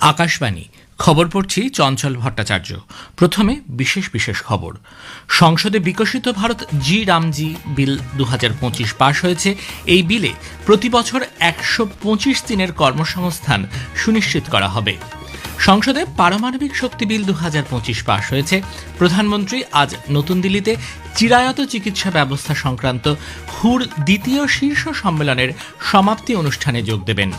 আকাশবাণী। খবর পড়ছি চঞ্চল ভট্টাচার্য। প্রথমে বিশেষ বিশেষ খবর। সংসদে বিকশিত ভারত জি রামজি বিল দু পঁচিশ পাশ হয়েছে। এই বিলে প্রতি বছর একশো পঁচিশ দিনের কর্মসংস্থান সুনিশ্চিত করা হবে। সংসদে পারমাণবিক শক্তি বিল দু হাজার পঁচিশ পাশ হয়েছে। প্রধানমন্ত্রী আজ নতুন দিল্লিতে চিরায়ত চিকিৎসা ব্যবস্থা সংক্রান্ত হুর দ্বিতীয় শীর্ষ সম্মেলনের সমাপ্তি অনুষ্ঠানে যোগ দেবেন।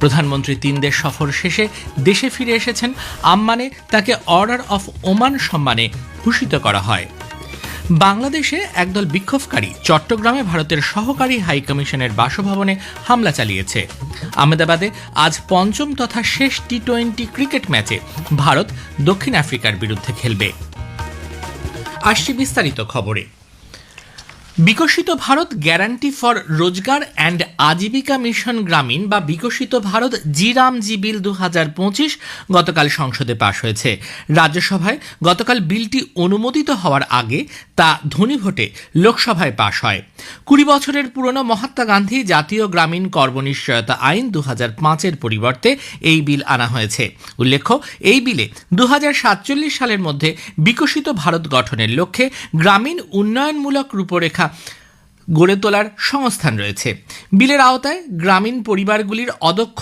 প্রধানমন্ত্রী তিন দেশ সফর শেষে দেশে ফিরে এসেছেন। আম্মানে তাকে অর্ডার অফ ওমান সম্মানে ভূষিত করা হয়। বাংলাদেশে একদল বিক্ষোভকারী চট্টগ্রামে ভারতের সহকারী হাই কমিশনের বাসভবনে হামলা চালিয়েছে। আহমেদাবাদে আজ পঞ্চম তথা শেষ টি টোয়েন্টি ক্রিকেট ম্যাচে ভারত দক্ষিণ আফ্রিকার বিরুদ্ধে খেলবে। আসছি বিস্তারিত খবরে। Viksit Bharat guarantee for Rozgar and Ajeevika mission Gramin বা বিকশিত ভারত জিরাম জি বিল দু পঁচিশ গতকাল সংসদে পাশ হয়েছে। রাজ্যসভায় গতকাল বিলটি অনুমোদিত হওয়ার আগে তা ধ্বনি ভোটে লোকসভায় পাশ হয়। কুড়ি বছরের পুরনো মহাত্মা গান্ধী জাতীয় গ্রামীণ কর্মনিশ্চয়তা আইন দু হাজার পাঁচের পরিবর্তে এই বিল আনা হয়েছে। উল্লেখ্য, এই বিলে দু সাতচল্লিশ সালের মধ্যে বিকশিত ভারত গঠনের লক্ষ্যে গ্রামীণ উন্নয়নমূলক রূপরেখা গড়ে তোলার সংস্থান রয়েছে। বিলের আওতায় গ্রামীণ পরিবারগুলির অদক্ষ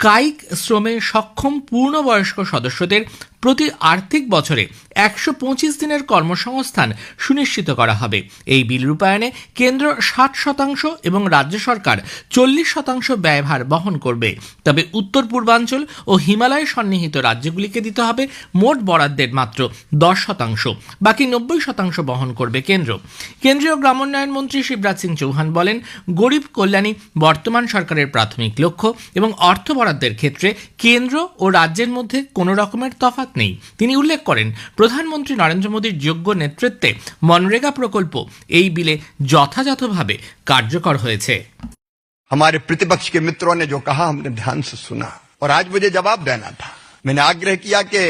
কায়িক শ্রমে সক্ষম পূর্ণবয়স্ক সদস্যদের প্রতি আর্থিক বছরে একশো পঁচিশ দিনের কর্মসংস্থান সুনিশ্চিত করা হবে। এই বিল রূপায়ণে কেন্দ্র ষাট শতাংশ এবং রাজ্য সরকার চল্লিশ শতাংশ ব্যয়ভার বহন করবে। তবে উত্তর পূর্বাঞ্চল ও হিমালয় সন্নিহিত রাজ্যগুলিকে দিতে হবে মোট বরাদ্দের মাত্র দশ শতাংশ, বাকি নব্বই শতাংশ বহন করবে কেন্দ্র। কেন্দ্রীয় গ্রামোন্নয়ন মন্ত্রী শিবরাজ সিং চৌহান বলেন, গরিব কল্যাণী বর্তমান সরকারের প্রাথমিক লক্ষ্য এবং অর্থ বরাদ্দের ক্ষেত্রে কেন্দ্র ও রাজ্যের মধ্যে কোনো রকমের তফাৎ নেই তিনি উল্লেখ করেন প্রধানমন্ত্রী নরেন্দ্র মোদীর যোগ্য নেতৃত্বে মনরেগা প্রকল্প এই বিলে যথাযথভাবে কার্যকর হয়েছে हमारे प्रतिपक्ष के मित्रों ने जो कहा हमने ध्यान से सुना और आज मुझे जवाब देना था मैंने आग्रह किया कि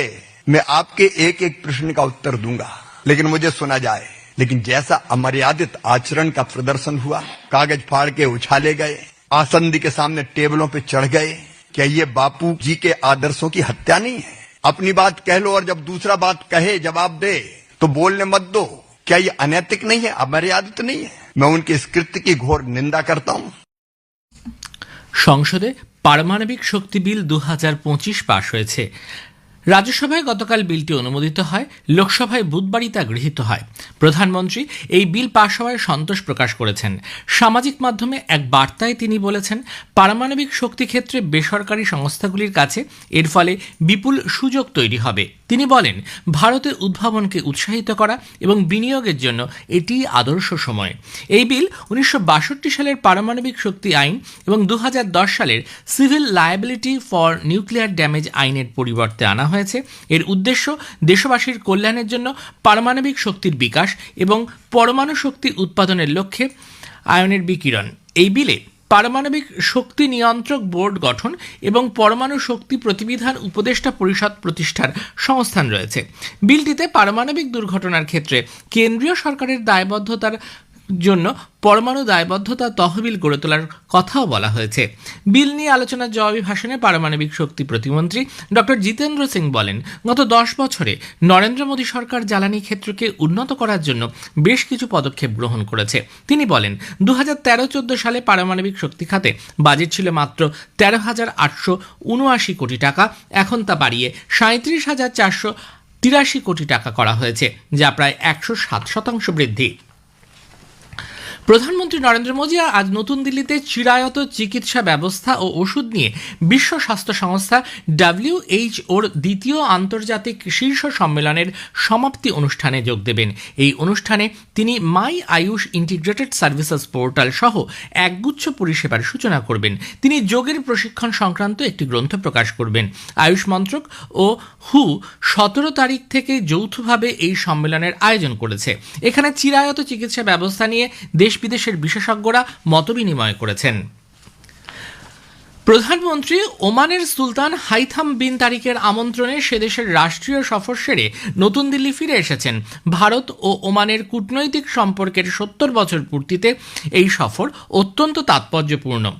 मैं आपके एक एक प्रश्न का उत्तर दूंगा लेकिन मुझे सुना जाए लेकिन जैसा अमर्यादित आचरण का प्रदर्शन हुआ कागज फाड़ के उछाले गए आसंदी के सामने टेबलों पे चढ़ गए क्या ये बापू जी के आदर्शों की हत्या नहीं है अपनी बात कह लो और जब दूसरा बात कहे जवाब दे तो बोलने मत दो क्या ये अनैतिक नहीं है अमर्यादित नहीं है मैं उनके इस कृत्य की घोर निंदा करता हूं সংসদে পারমাণবিক শক্তি বিল দু পাশ হয়েছে রাজ্যসভায় গতকাল বিলটি অনুমোদিত হয়। লোকসভায় বুধবারই তা গৃহীত হয়। প্রধানমন্ত্রী এই বিল পাশ হওয়ায় সন্তোষ প্রকাশ করেছেন। সামাজিক মাধ্যমে এক বার্তায় তিনি বলেছেন, পারমাণবিক শক্তি ক্ষেত্রে বেসরকারি সংস্থাগুলির কাছে এর ফলে বিপুল সুযোগ তৈরি হবে। তিনি বলেন ভারতের উদ্ভাবনকে উৎসাহিত করা এবং বিনিয়োগের জন্য এটি আদর্শ সময়। এই বিল উনিশশো বাষট্টি সালের পারমাণবিক শক্তি আইন এবং দু হাজার দশ সালের civil liability for nuclear damage আইনের পরিবর্তে আনা হয়েছে। এর উদ্দেশ্য দেশবাসীর কল্যাণের জন্য পারমাণবিক শক্তির বিকাশ এবং পরমাণু শক্তি উৎপাদনের লক্ষ্যে আয়নের বিকিরণ। এই বিলে পারমাণবিক শক্তি নিয়ন্ত্রক বোর্ড গঠন এবং পরমাণু শক্তি প্রতিবিধান উপদেষ্টা পরিষদ প্রতিষ্ঠার সংস্থান রয়েছে। বিলটিতে পারমাণবিক দুর্ঘটনার ক্ষেত্রে কেন্দ্রীয় সরকারের দায়বদ্ধতার জন্য পরমাণু দায়বদ্ধতা তহবিল গড়ে তোলার কথাও বলা হয়েছে। বিল নিয়ে আলোচনার জবাবি ভাষণে পারমাণবিক শক্তি প্রতিমন্ত্রী ডক্টর জিতেন্দ্র সিং বলেন, গত দশ বছরে নরেন্দ্র মোদী সরকার জ্বালানি ক্ষেত্রকে উন্নত করার জন্য বেশ কিছু পদক্ষেপ গ্রহণ করেছে। তিনি বলেন দু হাজার তেরো চোদ্দ সালে পারমাণবিক শক্তি খাতে বাজেট ছিল মাত্র তেরো হাজার আটশো উনআশি কোটি টাকা, এখন তা বাড়িয়ে সাঁত্রিশ হাজার চারশো তিরাশি কোটি টাকা করা হয়েছে, যা প্রায় একশো সাত শতাংশ বৃদ্ধি। প্রধানমন্ত্রী নরেন্দ্র মোদী আজ নতুন দিল্লিতে চিরায়ত চিকিৎসা ব্যবস্থা ও ওষুধ নিয়ে বিশ্ব স্বাস্থ্য সংস্থা ডাব্লিউএইচওর দ্বিতীয় আন্তর্জাতিক শীর্ষ সম্মেলনের সমাপ্তি অনুষ্ঠানে যোগ দেবেন। এই অনুষ্ঠানে তিনি my Ayush integrated services portal সহ একগুচ্ছ পরিষেবার সূচনা করবেন। তিনি যোগের প্রশিক্ষণ সংক্রান্ত একটি গ্রন্থ প্রকাশ করবেন। আয়ুষ মন্ত্রক ও হু সতেরো তারিখ থেকে যৌথভাবে এই সম্মেলনের আয়োজন করেছে। এখানে চিরায়ত চিকিৎসা ব্যবস্থা নিয়ে দেশ বিদেশের বিশেষজ্ঞরা মতবিনিময় করেছেন। প্রধানমন্ত্রী ওমানের সুলতান হাইথাম বিন তারিকের আমন্ত্রণে সেদেশের রাষ্ট্রীয় সফর সেরে নতুন দিল্লি ফিরে এসেছেন। ভারত ও ওমানের কূটনৈতিক সম্পর্কের সত্তর বছর পূর্তিতে এই সফর অত্যন্ত তাৎপর্যপূর্ণ।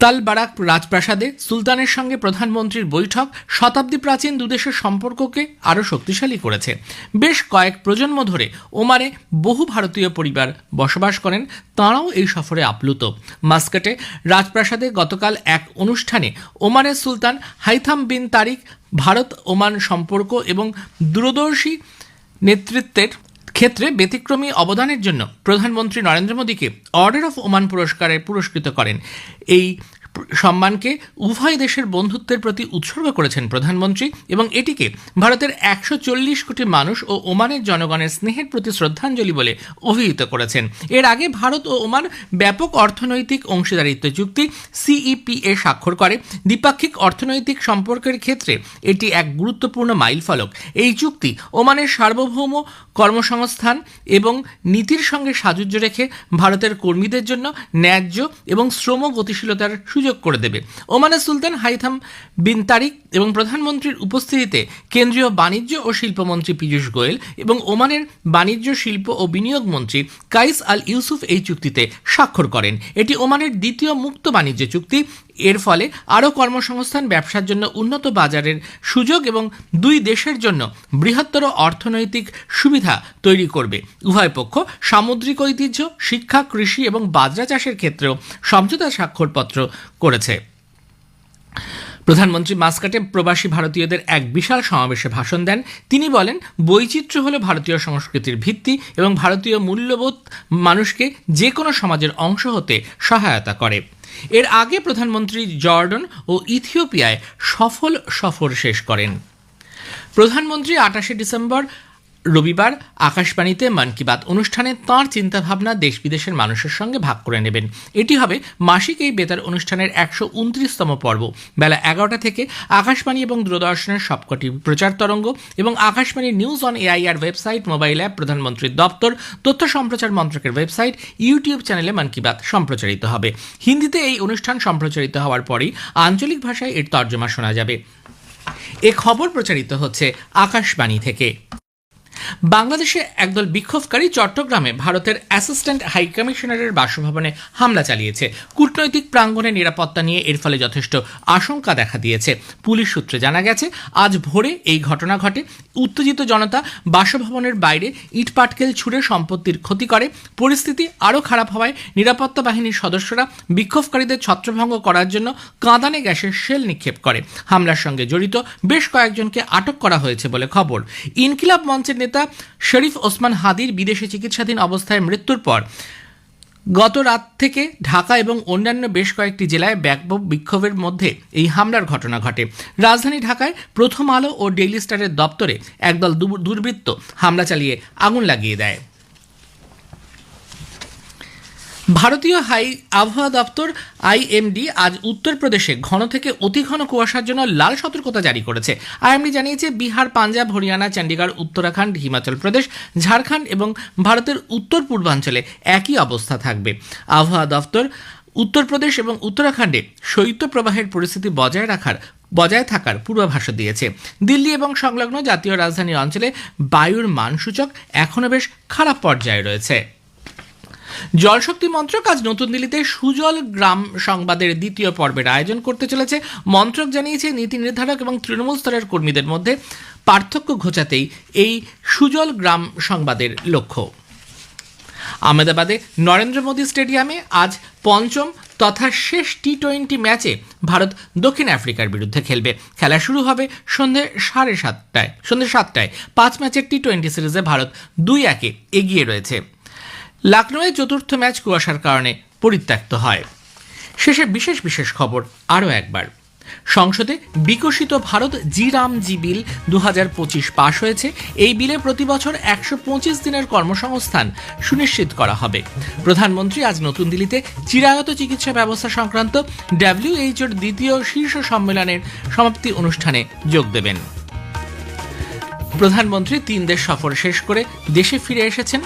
তাল বারাক রাজপ্রাসাদে সুলতানের সঙ্গে প্রধানমন্ত্রীর বৈঠক শতাব্দী প্রাচীন দুদেশের সম্পর্ককে আরও শক্তিশালী করেছে। বেশ কয়েক প্রজন্ম ধরে ওমানে বহু ভারতীয় পরিবার বসবাস করেন, তাঁরাও এই সফরে আপ্লুত। মাস্কাটে রাজপ্রাসাদে গতকাল এক অনুষ্ঠানে ওমানের সুলতান Haitham bin Tariq Bharat Oman সম্পর্ক এবং দূরদর্শী নেতৃত্বের ক্ষেত্রে ব্যতিক্রমী অবদানের জন্য প্রধানমন্ত্রী নরেন্দ্র মোদীকে অর্ডার অফ ওমান পুরস্কারে পুরস্কৃত করেন। এই সম্মানকে উভয় দেশের বন্ধুত্বের প্রতি উৎসর্গ করেছেন প্রধানমন্ত্রী এবং এটিকে ভারতের একশো চল্লিশ কোটি মানুষ ও ওমানের জনগণের স্নেহের প্রতি শ্রদ্ধাঞ্জলি বলে অভিহিত করেছেন। এর আগে ভারত ও ওমান ব্যাপক অর্থনৈতিক অংশীদারিত্ব চুক্তি সিইপিএ স্বাক্ষর করে। দ্বিপাক্ষিক অর্থনৈতিক সম্পর্কের ক্ষেত্রে এটি এক গুরুত্বপূর্ণ মাইলফলক। এই চুক্তি ওমানের সার্বভৌম কর্মসংস্থান এবং নীতির সঙ্গে সাযুজ্য রেখে ভারতের কর্মীদের জন্য ন্যায্য এবং শ্রম গতিশীলতার সুযোগ করে দেবে। ওমানের সুলতান হাইথাম বিন তারিক এবং প্রধানমন্ত্রীর উপস্থিতিতে কেন্দ্রীয় বাণিজ্য ও শিল্পমন্ত্রী পীযূষ গোয়েল এবং ওমানের বাণিজ্য, শিল্প ও বিনিয়োগ মন্ত্রী কাইস আল ইউসুফ এই চুক্তিতে স্বাক্ষর করেন। এটি ওমানের দ্বিতীয় মুক্ত বাণিজ্য চুক্তি এর ফলে আরও কর্মসংস্থান, ব্যবসার জন্য উন্নত বাজারের সুযোগ এবং দুই দেশের জন্য বৃহত্তর অর্থনৈতিক সুবিধা তৈরি করবে। উভয় পক্ষ সামুদ্রিক ঐতিহ্য, শিক্ষা, কৃষি এবং বাজরা চাষের ক্ষেত্রেও সমঝোতা স্বাক্ষরপত্র করেছে। প্রধানমন্ত্রী মাস্কাটে প্রবাসী ভারতীয়দের এক বিশাল সমাবেশে ভাষণ দেন। তিনি বলেন, বৈচিত্র্য হল ভারতীয় সংস্কৃতির ভিত্তি এবং ভারতীয় মূল্যবোধ মানুষকে যে কোনো সমাজের অংশ হতে সহায়তা করে। এর আগে প্রধানমন্ত্রী জর্ডন ও ইথিওপিয়ায় সফল সফর শেষ করেন। প্রধানমন্ত্রী আটাশে ডিসেম্বর রবিবার আকাশবাণীতে মন কি বাত অনুষ্ঠানে তাঁর চিন্তাভাবনা দেশ বিদেশের মানুষের সঙ্গে ভাগ করে নেবেন। এটি হবে মাসিক এই বেতার অনুষ্ঠানের একশো উনত্রিশতম পর্ব। বেলা এগারোটা থেকে আকাশবাণী এবং দূরদর্শনের সবকটি প্রচার তরঙ্গ এবং Akashvani news on AIR website, mobile app, প্রধানমন্ত্রীর দপ্তর, তথ্য সম্প্রচার মন্ত্রকের ওয়েবসাইট, ইউটিউব চ্যানেলে মন কি বাত সম্প্রচারিত হবে। হিন্দিতে এই অনুষ্ঠান সম্প্রচারিত হওয়ার পরই আঞ্চলিক ভাষায় এর তর্জমা শোনা যাবে। এ খবর প্রচারিত হচ্ছে আকাশবাণী থেকে। বাংলাদেশে একদল বিক্ষোভকারী চট্টগ্রামে ভারতের অ্যাসিস্ট্যান্ট হাই কমিশনারের বাসভবনে হামলা চালিয়েছে। কূটনৈতিক প্রাঙ্গণে নিরাপত্তা নিয়ে এর ফলে যথেষ্ট আশঙ্কা দেখা দিয়েছে। পুলিশ সূত্রে জানা গেছে, আজ ভোরে এই ঘটনা ঘটে। উত্তেজিত জনতা বাসভবনের বাইরে ইটপাটকেল ছুড়ে সম্পত্তির ক্ষতি করে। পরিস্থিতি আরও খারাপ হওয়ায় নিরাপত্তা বাহিনীর সদস্যরা বিক্ষোভকারীদের ছত্রভঙ্গ করার জন্য কাঁদানে গ্যাসের শেল নিক্ষেপ করে। হামলার সঙ্গে জড়িত বেশ কয়েকজনকে আটক করা হয়েছে বলে খবর। ইনকিলাব মঞ্চের নেতা শরীফ ওসমান হাদির বিদেশে চিকিৎসাধীন অবস্থায় মৃত্যুর পর গত রাত থেকে ঢাকা এবং অন্যান্য বেশ কয়েকটি জেলায় ব্যাপক বিক্ষোভের মধ্যে এই হামলার ঘটনা ঘটে। রাজধানী ঢাকায় প্রথম আলো ও ডেইলি স্টারের দপ্তরে একদল দুর্বৃত্ত হামলা চালিয়ে আগুন লাগিয়ে দেয়। ভারতীয় হাই আবহাওয়া দপ্তর আইএমডি আজ উত্তরপ্রদেশে ঘন থেকে অতি ঘন কুয়াশার জন্য লাল সতর্কতা জারি করেছে। আইএমডি জানিয়েছে, বিহার, পাঞ্জাব, হরিয়ানা চণ্ডীগড় উত্তরাখণ্ড, হিমাচল প্রদেশ, ঝাড়খণ্ড এবং ভারতের উত্তর পূর্বাঞ্চলে একই অবস্থা থাকবে। আবহাওয়া দপ্তর উত্তরপ্রদেশ এবং উত্তরাখণ্ডে শৈত্যপ্রবাহের পরিস্থিতি বজায় রাখার, বজায় থাকার পূর্বাভাস দিয়েছে। দিল্লি এবং সংলগ্ন জাতীয় রাজধানী অঞ্চলে বায়ুর মানসূচক এখনও বেশ খারাপ পর্যায়ে রয়েছে। জলশক্তি মন্ত্রক আজ নতুন দিল্লিতে সুজল গ্রাম সংবাদের দ্বিতীয় পর্বের আয়োজন করতে চলেছে। মন্ত্রক জানিয়েছে, নীতি নির্ধারক এবং তৃণমূল স্তরের কর্মীদের মধ্যে পার্থক্য ঘোচাতেই এই সুজল গ্রাম সংবাদের লক্ষ্য। আহমেদাবাদে নরেন্দ্র মোদী স্টেডিয়ামে আজ পঞ্চম তথা শেষ টি টোয়েন্টি ম্যাচে ভারত দক্ষিণ আফ্রিকার বিরুদ্ধে খেলবে। খেলা শুরু হবে সন্ধে সাড়ে সাতটায়, সন্ধে সাতটায়। পাঁচ ম্যাচের টি টোয়েন্টি সিরিজে ভারত দুই একে এগিয়ে রয়েছে। লখনৌয়ে চতুর্থ ম্যাচ কুয়াশার কারণে পরিত্যক্ত হয়। শেষে বিশেষ বিশেষ খবর আরও একবার। সংসদে বিকশিত ভারত জি রাম জি বিল দু পঁচিশ পাশ হয়েছে। এই বিলে প্রতি বছর একশো পঁচিশ দিনের কর্মসংস্থান সুনিশ্চিত করা হবে। প্রধানমন্ত্রী আজ নতুন দিল্লিতে চিরায়ত চিকিৎসা ব্যবস্থা সংক্রান্ত ডাব্লিউএইচওর দ্বিতীয় শীর্ষ সম্মেলনের সমাপ্তি অনুষ্ঠানে যোগ দেবেন। প্রধানমন্ত্রী তিন দেশ সফর শেষ করে দেশে ফিরে এসেছেন।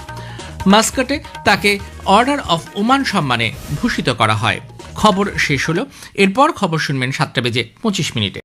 মাস্কাটে তাকে অর্ডার অফ ওমান সম্মানে ভূষিত করা হয়। খবর শেষ হলো। এরপর খবর শুনবেন সাতটা বেজে পঁচিশ মিনিটে।